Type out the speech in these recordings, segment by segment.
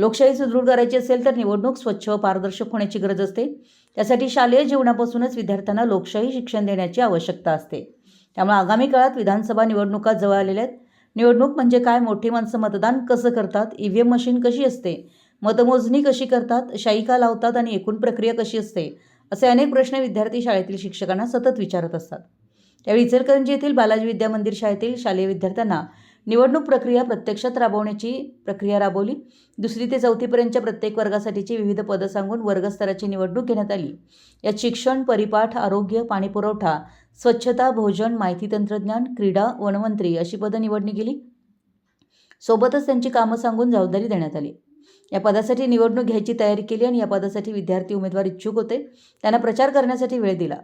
लोकशाही सुदृढ करायची असेल तर निवडणूक स्वच्छ व पारदर्शक होण्याची गरज असते. त्यासाठी शालेय जीवनापासूनच विद्यार्थ्यांना लोकशाही शिक्षण देण्याची आवश्यकता असते. त्यामुळे आगामी काळात विधानसभा निवडणुका जवळ आलेल्या आहेत. निवडणूक म्हणजे काय? मोठी माणसं मतदान कसं करतात? ई व्ही एम मशीन कशी असते? मतमोजणी कशी करतात? शाई का लावतात आणि एकूण प्रक्रिया कशी असते? असे अनेक प्रश्न विद्यार्थी शाळेतील शिक्षकांना सतत विचारत असतात. त्यावेळी इचलकरंजी येथील बालाजी विद्या मंदिर शाळेतील शालेय विद्यार्थ्यांना निवडणूक प्रक्रिया प्रत्यक्षात राबवण्याची प्रक्रिया राबवली. दुसरी ते चौथीपर्यंतच्या प्रत्येक वर्गासाठीची विविध पदं सांगून वर्गस्तराची निवडणूक घेण्यात आली. यात शिक्षण परिपाठ आरोग्य पाणीपुरवठा स्वच्छता भोजन माहिती तंत्रज्ञान क्रीडा वनमंत्री अशी पदं निवडणी गेली सोबतच त्यांची कामं सांगून जबाबदारी देण्यात आली. या पदासाठी निवडणूक घ्यायची तयारी केली आणि या पदासाठी विद्यार्थी उमेदवार इच्छुक होते. त्यांना प्रचार करण्यासाठी वेळ दिला.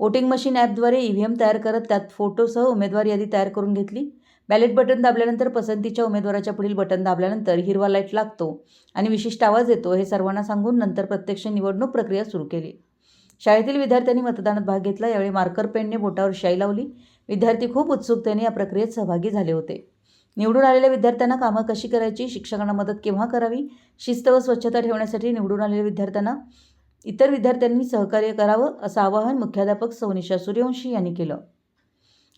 वोटिंग मशीन ॲपद्वारे ई व्ही एम तयार करत त्यात फोटोसह उमेदवार यादी तयार करून घेतली. बॅलेट बटन दाबल्यानंतर पसंतीच्या उमेदवाराच्या पुढील बटन दाबल्यानंतर हिरवा लाइट लागतो आणि विशिष्ट आवाज येतो हे सर्वांना सांगून नंतर प्रत्यक्ष निवडणूक प्रक्रिया सुरू केली. शाळेतील विद्यार्थ्यांनी मतदानात भाग घेतला यावेळी मार्कर पेनने बोटावर शाई लावली. विद्यार्थी खूप उत्सुकतेने या प्रक्रियेत सहभागी झाले होते. निवडून आलेल्या विद्यार्थ्यांना कामं कशी करायची शिक्षकांना मदत केव्हा करावी शिस्त व स्वच्छता ठेवण्यासाठी निवडून आलेल्या विद्यार्थ्यांना इतर विद्यार्थ्यांनी सहकार्य करावं असं आवाहन मुख्याध्यापक सौनिशा सूर्यवंशी यांनी केलं.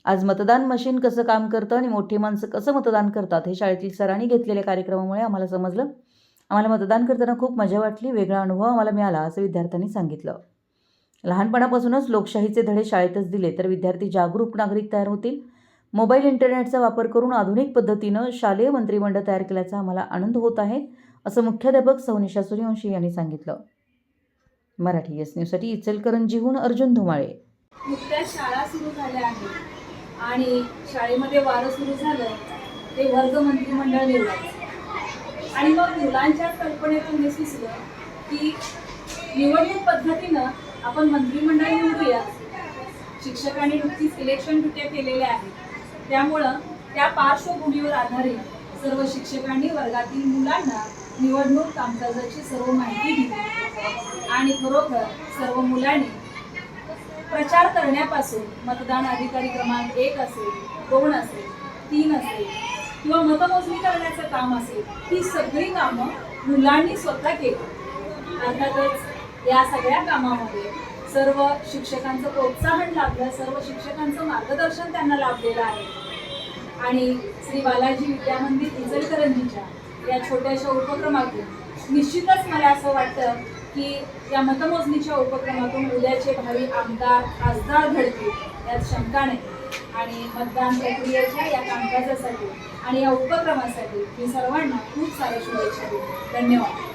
आज मतदान मशीन कसं काम करतं आणि मोठी माणसं कसं मतदान करतात हे शाळेतील सरांनी घेतलेल्या कार्यक्रमामुळे आम्हाला समजलं. आम्हाला मतदान करताना खूप मजा वाटली वेगळा अनुभव आम्हाला मिळाला असं विद्यार्थ्यांनी सांगितलं. लहानपणापासूनच लोकशाहीचे धडे शाळेतच दिले तर विद्यार्थी जागरूक नागरिक तयार होतील. मोबाईल इंटरनेटचा वापर करून आधुनिक पद्धतीनं शालेय मंत्रिमंडळ तयार केल्याचा आम्हाला आनंद होत आहे असं मुख्याध्यापक सौनिशा सूर्यवंशी यांनी सांगितलं. मराठी एस न्यूजसाठी इचलकरंजीहून अर्जुन धुमाळे. नुकत्याच शाळा सुरू झाल्या आहेत. आणि शाळेमध्ये वारं सुरू झालं ते वर्ग मंत्रिमंडळ निवडायचं. आणि मग मुलांच्या कल्पनेतून हे सुचलं की निवडणूक पद्धतीनं आपण मंत्रिमंडळ निवडूया. शिक्षकांनी नुकतीच इलेक्शन ड्युट्या केलेल्या आहेत? त्यामुळं त्या पार्श्वभूमीवर आधारित सर्व शिक्षकांनी वर्गातील मुलांना निवडणूक कामकाजाची सर्व माहिती दिली. आणि खरोखर सर्व मुलांनी प्रचार करण्यापासून मतदान अधिकारी क्रमांक एक असेल दोन असेल तीन असेल किंवा मतमोजणी करण्याचं काम असेल ही सगळी कामं मुलांनी स्वतः केली. अर्थातच या सगळ्या कामामध्ये सर्व शिक्षकांचं प्रोत्साहन लाभलं सर्व शिक्षकांचं मार्गदर्शन त्यांना लाभलेलं आहे. आणि श्री बालाजी विद्या मंदिर इचलकरंजीच्या या छोट्याशा उपक्रमातून निश्चितच मला असं वाटतं की या मतमोजणीच्या उपक्रमातून उद्याचे भावी आमदार खासदार घडतील यात शंका नाही. आणि मतदान प्रक्रियेच्या या कामकाजासाठी आणि या उपक्रमासाठी मी सर्वांना खूप साऱ्या शुभेच्छा देतो. धन्यवाद.